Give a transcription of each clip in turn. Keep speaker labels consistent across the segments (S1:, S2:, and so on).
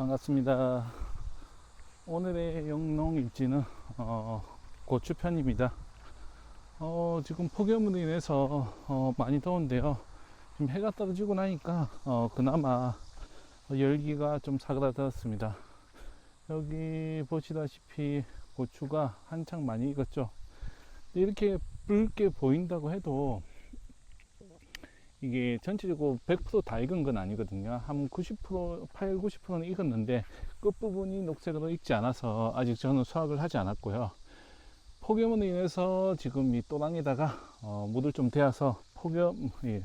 S1: 반갑습니다. 오늘의 영농 일지는 어, 고추 편입니다. 어, 지금 폭염으로 인해서 어, 많이 더운데요. 지금 해가 떨어지고 나니까 어, 그나마 열기가 좀 사그라들었습니다. 여기 보시다시피 고추가 한창 많이 익었죠. 이렇게 붉게 보인다고 해도 이게 전체적으로 100%다 익은 건 아니거든요. 한 90%, 8, 90%는 익었는데 끝부분이 녹색으로 익지 않아서 아직 저는 수확을 하지 않았고요. 폭염으로 인해서 지금 이 또랑에다가 어, 물을 좀 대어서 폭염, 예,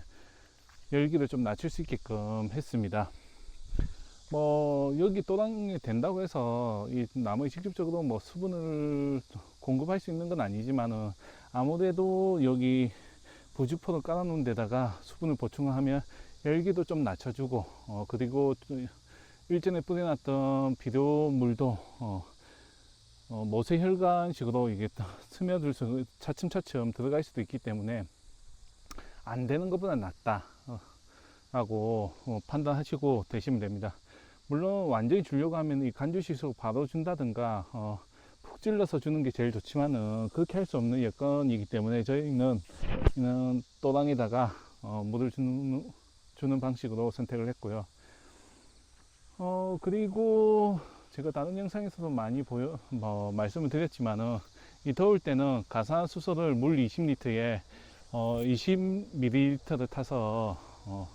S1: 열기를 좀 낮출 수 있게끔 했습니다. 뭐 여기 또랑에 된다고 해서 이 나무에 직접적으로 뭐 수분을 공급할 수 있는 건 아니지만은 아무래도 여기 부직포를 깔아놓은 데다가 수분을 보충하면 열기도 좀 낮춰주고 어, 그리고 또 일전에 뿌려놨던 비료물도 어, 어, 모세혈관식으로 이게 또 스며들 수 차츰차츰 들어갈 수도 있기 때문에 안 되는 것보다 낫다 어, 라고 어, 판단하시고 되시면 됩니다. 물론 완전히 주려고 하면 이 간주식으로 바로 준다든가 어, 푹 찔러서 주는 게 제일 좋지만은 그렇게 할 수 없는 여건이기 때문에 저희는 이는 또랑에다가 어, 물을 주는, 주는 방식으로 선택을 했고요. 어, 그리고 제가 다른 영상에서도 많이 보여, 뭐, 말씀을 드렸지만은 이 더울 때는 가산수소를 물 20리터에 어, 20ml를 타서 어,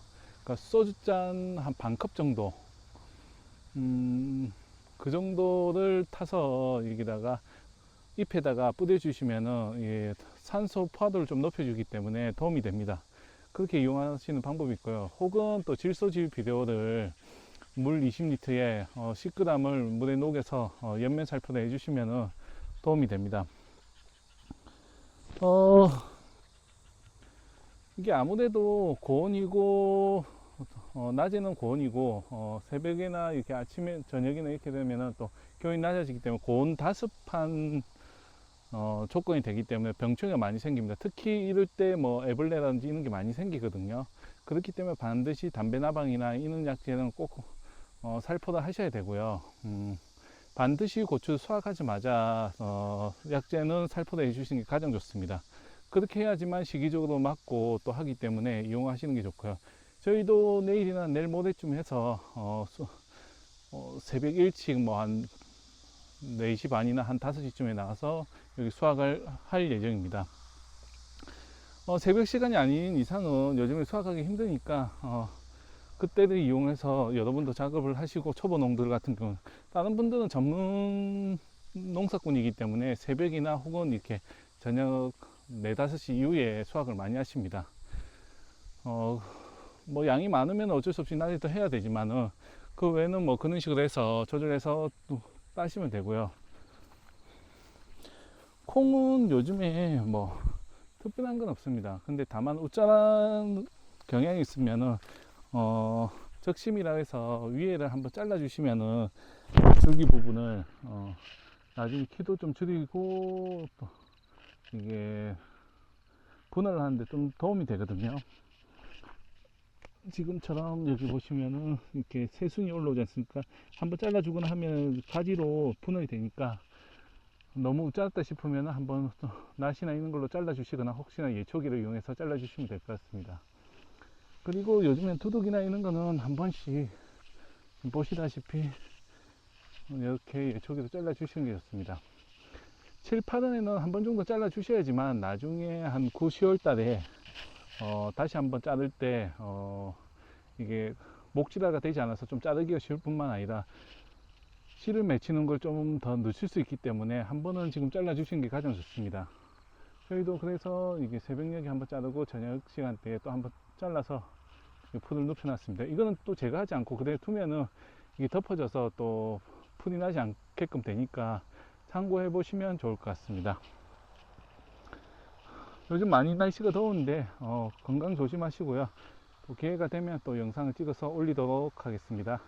S1: 그러니까 소주잔 한 반 컵 정도 음, 그 정도를 타서 여기다가 잎에다가 뿌려주시면은 예, 산소 포화도를 좀 높여주기 때문에 도움이 됩니다. 그렇게 이용하시는 방법이 있고요. 혹은 또 질소질 비료를 물 20리터에 어, 10g을 물에 녹여서 어, 옆면 살포를 해주시면은 도움이 됩니다. 어, 이게 아무래도 고온이고 어, 낮에는 고온이고 어, 새벽이나 이렇게 아침에 저녁이나 이렇게 되면은 또 기온이 낮아지기 때문에 고온 다습한 어, 조건이 되기 때문에 병충해가 많이 생깁니다. 특히 이럴 때뭐 애벌레라든지 이런 게 많이 생기거든요. 그렇기 때문에 반드시 담배 나방이나 이는 약제는 꼭 어, 살포를 하셔야 되고요. 음, 반드시 고추 수확하자마자 어, 약제는 살포를 해주시는 게 가장 좋습니다. 그렇게 해야지만 시기적으로 맞고 또 하기 때문에 이용하시는 게 좋고요. 저희도 내일이나 내일 모레쯤 해서 어, 수- 어, 새벽 일찍 뭐한 4시 반이나 한 5시쯤에 나가서 여기 수확을 할 예정입니다. 어, 새벽 시간이 아닌 이상은 요즘에 수확하기 힘드니까 어, 그때를 이용해서 여러분도 작업을 하시고 초보 농들 같은 경우는 다른 분들은 전문 농사꾼이기 때문에 새벽이나 혹은 이렇게 저녁 4, 5시 이후에 수확을 많이 하십니다. 어, 뭐 양이 많으면 어쩔 수 없이 낮에 또 해야 되지만은 그 외에는 뭐 그런 식으로 해서 조절해서 또 따시면 되고요. 콩은 요즘에 뭐 특별한 건 없습니다. 근데 다만 우짜란 경향이 있으면은 어 적심이라 해서 위에를 한번 잘라 주시면은 줄기 부분을 어 나중에 키도 좀 줄이고 또 이게 분할을 하는데 좀 도움이 되거든요. 지금처럼 여기 보시면은 이렇게 새순이 올라오지 않습니까? 한번 잘라주거나 하면 가지로 분할이 되니까 너무 짧다 싶으면 한번 또 낫이나 있는 걸로 잘라 주시거나 혹시나 예초기를 이용해서 잘라 주시면 될 것 같습니다. 그리고 요즘엔 두둑이나 이런 거는 한 번씩 보시다시피 이렇게 예초기로 잘라 주시는 게 좋습니다. 7, 8월에는 한 번 정도 잘라 주셔야지만 나중에 한 9, 10월 달에 어, 다시 한번 자를 때, 어, 이게 목질화가 되지 않아서 좀 자르기가 쉬울 뿐만 아니라 실을 맺히는 걸 좀 더 늦출 수 있기 때문에 한 번은 지금 잘라 주시는 게 가장 좋습니다. 저희도 그래서 이게 새벽녘에 한번 자르고 저녁 시간대에 또 한번 잘라서 이 풀을 눕혀 놨습니다. 이거는 또 제가 하지 않고 그대로 두면은 이게 덮어져서 또 풀이 나지 않게끔 되니까 참고해 보시면 좋을 것 같습니다. 요즘 많이 날씨가 더운데 어, 건강 조심하시고요. 또 기회가 되면 또 영상을 찍어서 올리도록 하겠습니다.